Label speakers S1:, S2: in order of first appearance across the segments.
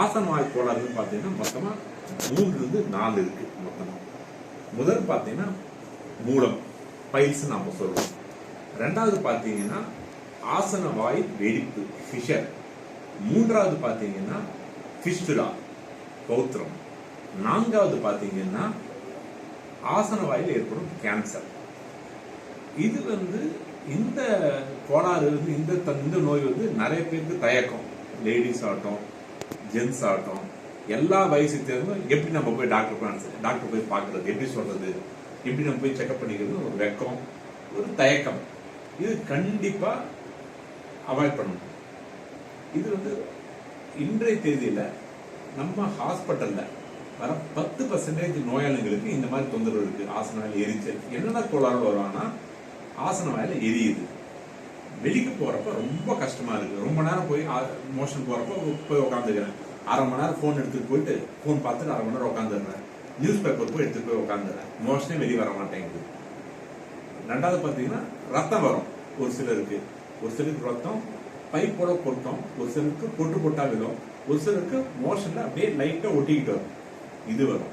S1: ஆசன வாய் கோளாறுன்னு பார்த்தீங்கன்னா மொத்தமாக மூன்று வந்து நாலு இருக்கு மொத்தமாக முதல் பார்த்தீங்கன்னா மூலம் பைல்ஸ் நம்ம சொல்லுவோம் ரெண்டாவது பார்த்தீங்கன்னா ஆசன வாய் வெடிப்பு ஃபிஷர் மூன்றாவது பார்த்தீங்கன்னா ஃபிஸ்டுலா பௌத்திரம். நான்காவது பார்த்தீங்கன்னா ஆசன வாயில் ஏற்படும் கேன்சர் இது வந்து இந்த கோளாறு வந்து இந்த இந்த நோய் வந்து நிறைய பேருக்கு தயக்கம். லேடிஸ் ஆகட்டும் ஜென்ஸ் ஆகட்டும் எல்லா வயசு தேர்ந்தும் எப்படி நம்ம போய் டாக்டர் போய் டாக்டர் போய் பார்க்கறது எப்படி சொல்றது எப்படி நம்ம போய் செக்அப் பண்ணிக்கிறது ஒரு வெக்கம் ஒரு தயக்கம். இது கண்டிப்பா அவாய்ட் பண்ணணும். இது வந்து இன்றைய தேதியில நம்ம ஹாஸ்பிட்டல்ல வர பத்து பர்சன்டேஜ் நோயாளிகளுக்கு இந்த மாதிரி தொந்தரவு இருக்கு. ஆசன வாயில எரிச்சல் என்னென்ன கோளாறு வருவாங்கன்னா ஆசன வேலை எரியுது. வெளிக்கு போறப்ப ரொம்ப கஷ்டமா இருக்கு. ரொம்ப நேரம் போய் மோஷன் போறப்ப போய் உட்காந்துக்கிறேன் அரை மணி நேரம் ஃபோன் எடுத்துட்டு போயிட்டு ஃபோன் பார்த்துட்டு அரை மணி நேரம் உட்காந்துடுறேன் நியூஸ் பேப்பர் போய் எடுத்துகிட்டு போய் உட்காந்துடுறேன் மோஷனே வெளியே வர மாட்டேங்குது. ரெண்டாவது பார்த்தீங்கன்னா ரத்தம் வரும். ஒரு சிலருக்கு. ஒரு சிலருக்கு ரத்தம் பைப்போட கொட்டும். ஒரு சிலருக்கு பொட்டு பொட்டா விழும். ஒரு சிலருக்கு மோஷனில் அப்படியே லைட்டாக ஒட்டிக்கிட்டு வரும். இது வரும்.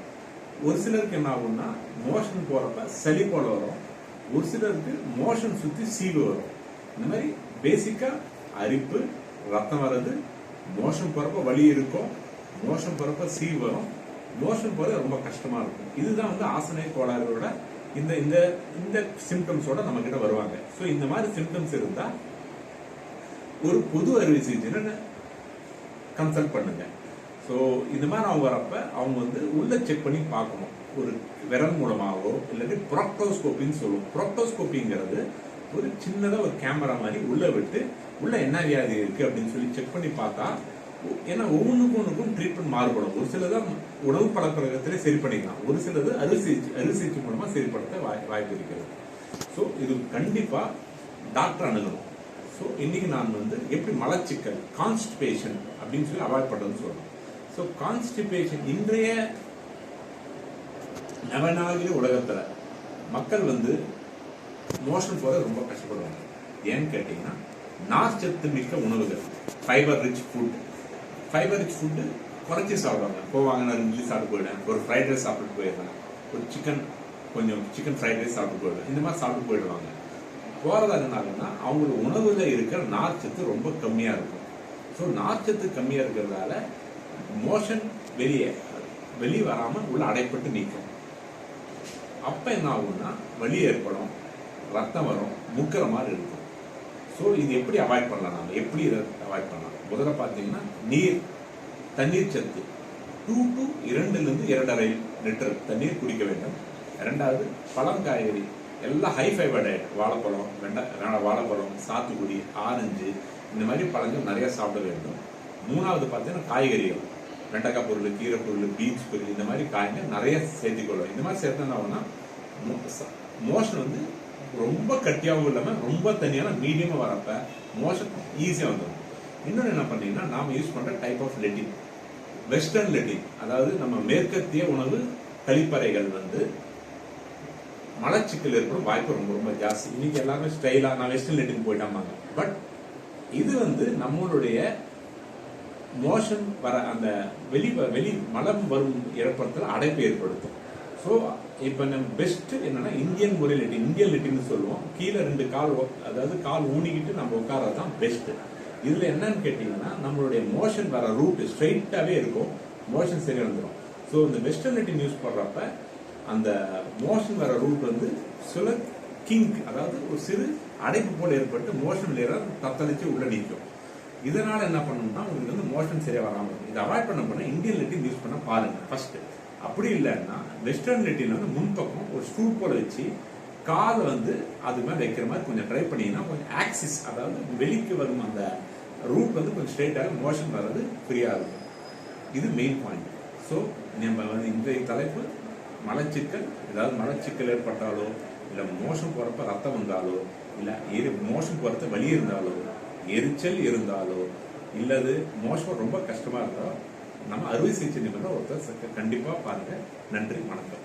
S1: ஒரு சிலருக்கு என்ன ஆகும்னா மோஷன் போகிறப்ப சளி போல வரும். ஒரு சிலருக்கு மோஷன் சுற்றி சீவு வரும். இந்த மாதிரி பேசிக்காக அரிப்பு ரத்தம் வர்றது மோஷம் போறப்ப வலி இருக்கும் மோஷம் போறப்ப சீ வரும். மோஷன் போற ரொம்ப கஷ்டமா இருக்கும். இதுதான் வந்து ஆசனை கோளாறுகளோட இந்த இந்த இந்த சிம்டம்ஸோட நம்ம கிட்ட வருவாங்க. சோ இந்த மாதிரி சிம்டம்ஸ் இருந்தா ஒரு பொது அறுவை சிகிச்சைன்னு கன்சல்ட் பண்ணுங்க. ஸோ இந்த மாதிரி அவங்க வரப்ப அவங்க வந்து உள்ள செக் பண்ணி பார்க்கணும். ஒரு விரல் மூலமாகவோ இல்லாட்டி ப்ரோக்டோஸ்கோப்பின்னு சொல்லுவோம். ப்ரோக்டோஸ்கோப்பிங்கிறது ஒரு சின்னதாக ஒரு கேமரா மாதிரி உள்ளே விட்டு உள்ளே என்ன வியாதி இருக்கு அப்படின்னு சொல்லி செக் பண்ணி பார்த்தா ஏன்னா ஒவ்வொன்றுக்கும் ஒன்றுக்கும் ட்ரீட்மெண்ட் மாறுபடும். ஒரு சிலது உணவு பழக்கத்திலே சரி பண்ணிக்கலாம். ஒரு சிலது அரிசி அரிசிச்சு மூலமாக சரிப்படுத்த வாய்- வாய்ப்பு இருக்கிறது. ஸோ இது கண்டிப்பாக டாக்டர் அணுகணும். ஸோ இன்றைக்கி நான் வந்து எப்படி மலச்சிக்கல் கான்ஸ்டிபேஷன் அப்படின்னு சொல்லி அவாய்ட் பண்ணுறதுன்னு சொல்லணும். ஸோ கான்ஸ்டிபேஷன் இன்றைய நவநாகரிக உலகத்தில் மக்கள் வந்து மோஷன் போக ரொம்ப கஷ்டப்படுவாங்க. ஏன்னு கேட்டீங்கன்னா நார்ச்சத்து மிக்க உணவுகள். Fibre rich food fibre rich food குறைச்சி சாப்பிடுவாங்க. போவாங்க நான் இட்லி சாப்பிட்டு போயிடுவேன். ஒரு ஃப்ரைட் ரைஸ் சாப்பிட்டு போயிடுவேன். ஒரு சிக்கன் கொஞ்சம் சிக்கன் ஃப்ரைட் ரைஸ் சாப்பிட்டு போயிடுவேன். இந்த மாதிரி சாப்பிட்டு போயிடுவாங்க. போறதாகனாலன்னா அவங்களோட உணவுல இருக்கிற நார்ச்சத்து ரொம்ப கம்மியாக இருக்கும். ஸோ நார்ச்சத்து கம்மியாக இருக்கிறதால மோஷன் வெளியே வெளியே வராமல் உள்ள அடைப்பட்டு நிற்கும் அப்போ என்ன ஆகும்னா வலி ஏற்படும். ரத்தம் வரும் முக்கிற மாதிரி இருக்கும். ஸோ இது எப்படி அவாய்ட் பண்ணலாம் நம்ம? எப்படி இதை அவாய்ட் பண்ணலாம்? முதல்ல பார்த்தீங்கன்னா நீர் தண்ணீர் சத்து. டூ டு இரண்டுலேருந்து இரண்டரை லிட்டர் தண்ணீர் குடிக்க வேண்டும். ரெண்டாவது பழம் காய்கறி. எல்லாம் ஹை ஃபைபர் டயட் வாழைப்பழம் வெண்டை வாழைப்பழம் சாத்துக்குடி ஆரஞ்சு இந்த மாதிரி பழங்கள் நிறைய சாப்பிட வேண்டும். மூணாவது பார்த்தீங்கன்னா காய்கறிகள். வெண்டைக்காய் பொருள் கீரை பொருள் பீன்ஸ் பொருள் இந்த மாதிரி காய்கறி நிறைய சேர்த்துக்கொள்ளும் இந்த மாதிரி சேர்த்தா மோஷன் வந்து ரொம்ப கட்டியாகவும் இல்லாமல் ரொம்ப தனியான மீடியமாக வரப்ப மோஷன் ஈஸியாக வந்துடும் இன்னொன்று என்ன பண்ணீங்கன்னா நாம யூஸ் பண்ணுற டைப் ஆஃப் லெட்டின் வெஸ்டர்ன் லெட்டின் அதாவது நம்ம மேற்கத்திய உணவு கழிப்பறைகள் வந்து மலச்சிக்கல் ஏற்படும் வாய்ப்பு ரொம்ப ரொம்ப ஜாஸ்தி. இன்னைக்கு எல்லாமே ஸ்டைலாக நான் வெஸ்டர்ன் லெட்டின் போயிட்டாமாங்க பட் இது வந்து நம்மளுடைய மோஷன் வர அந்த வெளி வெளி மலம் வரும் இறப்பத்தில் அடைப்பு ஏற்படுத்தும். ஸோ இப்போ நம்ம பெஸ்ட்டு என்னென்னா இந்தியன் முறை லெட்டின் இந்தியன் லெட்டின்னு சொல்லுவோம். கீழே ரெண்டு கால் அதாவது கால் ஊனிக்கிட்டு நம்ம உட்கார்றது தான் பெஸ்ட்டு இதில் என்னன்னு கேட்டிங்கன்னா நம்மளுடைய மோஷன் வர ரூட் ஸ்ட்ரைட்டாகவே இருக்கும். மோஷன் சரி வந்துடும் ஸோ இந்த வெஸ்டர்ன் லெட்டின் யூஸ் பண்ணுறப்ப அந்த மோஷன் வர ரூட் வந்து சில கிங்க் அதாவது ஒரு சிறு அடைப்பு போல் ஏற்பட்டு மோஷன் லேயரை தத்தளிச்சு உள்ள நிற்கும் இதனால் என்ன பண்ணணும்னா உங்களுக்கு வந்து மோஷன் சரியாக வராமல் இருக்கும். இதை அவாய்ட் பண்ண போனால் இந்தியன் லெட்டின் யூஸ் பண்ண பாருங்கள் ஃபஸ்ட்டு அப்படி இல்லைன்னா வெஸ்டர்ன் லெட்டின் வந்து முன்பக்கம் ஒரு ஸ்க்ரூ போல வச்சு காலை வந்து அது மாதிரி வைக்கிற மாதிரி கொஞ்சம் ட்ரை பண்ணிங்கன்னா கொஞ்சம் ஆக்சிஸ் அதாவது வெளிக்கு வரும் அந்த ரூட் வந்து கொஞ்சம் ஸ்ட்ரெயிட்டாக மோஷன் வர்றது ஃப்ரீயாக இருக்கும். இது மெயின் பாயிண்ட் ஸோ நம்ம வந்து இன்றைய தலைப்பு மலச்சிக்கல் ஏதாவது மலச்சிக்கல் ஏற்பட்டாலோ இல்லை மோஷன் போகிறப்ப ரத்தம் வந்தாலோ இல்லை எரி மோஷன் போகிறத வலி இருந்தாலோ எரிச்சல் இருந்தாலோ இல்லது மோஷம் ரொம்ப கஷ்டமாக இருந்தாலோ நம்ம அறுவை சிகிச்சை நிபுணர் ஒருத்தர் கண்டிப்பா பாருங்க. நன்றி வணக்கம்.